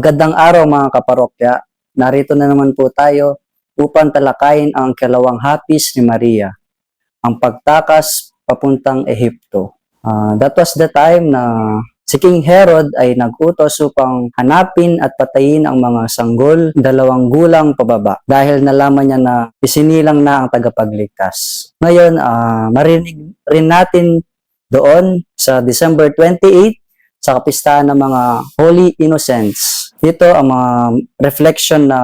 Magandang araw mga kaparokya. Narito na naman po tayo upang talakayin ang kalawang hapis ni Maria, ang pagtakas papuntang Ehipto. Ah, that was the time na si King Herod ay nagutos upang hanapin at patayin ang mga sanggol dalawang gulang pababa dahil nalaman niya na isinilang na ang tagapagligtas. Ngayon, ah, marinig rin natin doon sa December 28 sa kapistahan ng mga Holy Innocents. Dito ang mga reflection na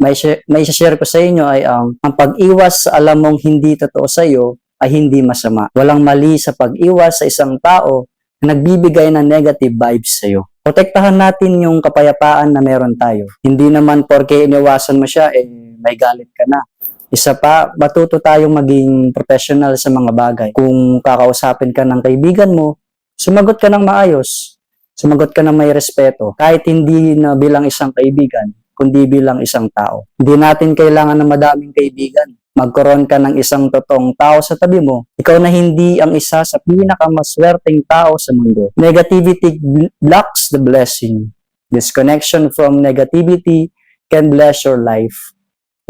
may, may share ko sa inyo ay ang, ang pag-iwas sa alam mong hindi totoo sa iyo ay hindi masama. Walang mali sa pag-iwas sa isang tao na nagbibigay ng negative vibes sa iyo. Protektahan natin yung kapayapaan na meron tayo. Hindi naman porke iniwasan mo siya, eh may galit ka na. Isa pa, matuto tayong maging professional sa mga bagay. Kung kakausapin ka ng kaibigan mo, sumagot ka ng maayos. Sumagot ka ng may respeto. Kahit hindi na bilang isang kaibigan, kundi bilang isang tao. Hindi natin kailangan ng madaming kaibigan. Magkaroon ka ng isang totoong tao sa tabi mo. Ikaw na hindi ang isa sa pinakamaswerteng tao sa mundo. Negativity bl- blocks the blessing. Disconnection from negativity can bless your life.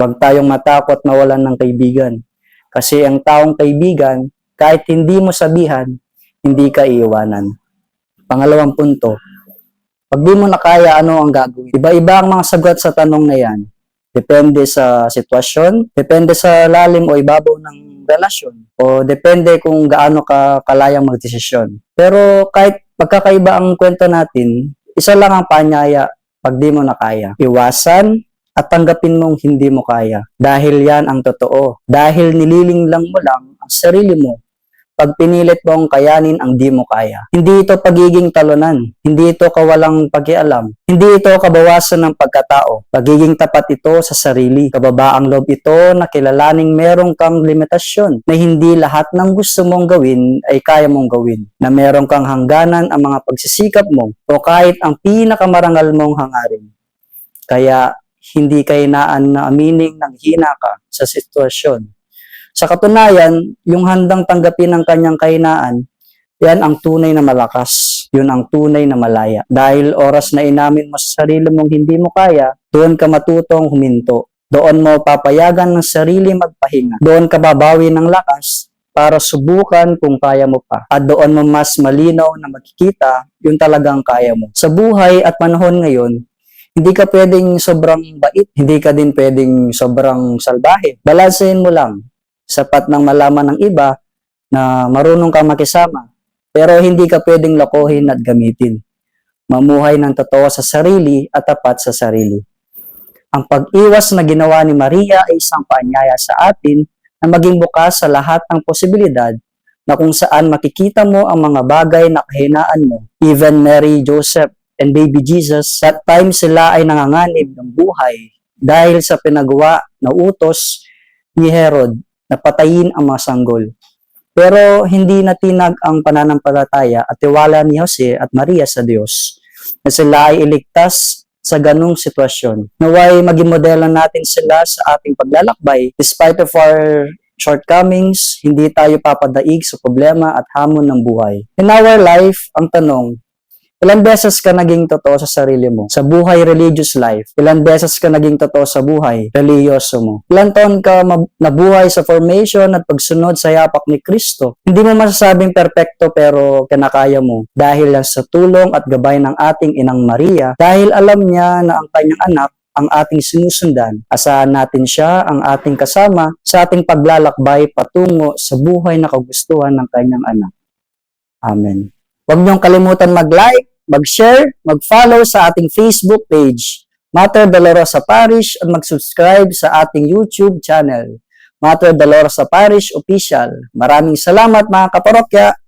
Huwag tayong matakot mawalan ng kaibigan. Kasi ang taong kaibigan, kahit hindi mo sabihan, hindi ka iiwanan. Pangalawang punto, pag di mo na kaya, ano ang gagawin? Iba-iba ang mga sagot sa tanong na yan. Depende sa sitwasyon, depende sa lalim o ibabaw ng relasyon, o depende kung gaano ka kalayang magdesisyon. Pero kahit pagkakaiba ang kwento natin, isa lang ang panyaya pag di mo na kaya. Iwasan at tanggapin mong hindi mo kaya. Dahil yan ang totoo. Dahil nililing lang mo lang ang sarili mo pag pinilit mo ang kayanin ang di mo kaya. Hindi ito pagiging talunan. Hindi ito kawalang pakialam. Hindi ito kabawasan ng pagkatao. Pagiging tapat ito sa sarili. Kababaang loob ito na kilalaning merong kang limitasyon. Na hindi lahat ng gusto mong gawin ay kaya mong gawin. Na merong kang hangganan ang mga pagsisikap mo o kahit ang pinakamarangal mong hangarin. Kaya hindi kainaan na amining nang hina ka sa sitwasyon sa katunayan, yung handang tanggapin ang kanyang kahinaan, yan ang tunay na malakas. Yun ang tunay na malaya. Dahil oras na inamin mo sa sarili mong hindi mo kaya, doon ka matutong huminto. Doon mo papayagan ng sarili magpahinga. Doon ka babawi ng lakas para subukan kung kaya mo pa. At doon mo mas malinaw na makikita yung talagang kaya mo. Sa buhay at panahon ngayon, hindi ka pwedeng sobrang bait, hindi ka din pwedeng sobrang salbahe. Balansehin mo lang sapat ng malaman ng iba na marunong ka makisama. Pero hindi ka pwedeng lokohin at gamitin. Mamuhay ng totoo sa sarili at tapat sa sarili. Ang pag-iwas na ginawa ni Maria ay isang paanyaya sa atin na maging bukas sa lahat ng posibilidad na kung saan makikita mo ang mga bagay na kahinaan mo. Even Mary, Joseph, and baby Jesus, that time sila ay nanganganib ng buhay dahil sa pinagawa na utos ni Herod na patayin ang mga sanggol. Pero hindi natinag ang pananampalataya at tiwala ni Jose at Maria sa Diyos na sila ay iligtas sa ganong sitwasyon. Naway maging modelo natin sila sa ating paglalakbay despite of our shortcomings, hindi tayo papadaig sa problema at hamon ng buhay. In our life, ang tanong, Ilan beses ka naging totoo sa sarili mo? Sa buhay religious life. Ilan beses ka naging totoo sa buhay religyoso mo? Ilan taon ka nabuhay sa formation at pagsunod sa yapak ni Kristo? Hindi mo masasabing perpekto pero kinakaya mo dahil lang sa tulong at gabay ng ating inang Maria dahil alam niya na ang kanyang anak ang ating sinusundan. Asahan natin siya ang ating kasama sa ating paglalakbay patungo sa buhay na kagustuhan ng kanyang anak. Amen. Huwag niyong kalimutan mag-like, mag-share, mag-follow sa ating Facebook page, Mater Dolorosa Parish, at mag-subscribe sa ating YouTube channel, Mater Dolorosa Parish Official. Maraming salamat mga kaparokya!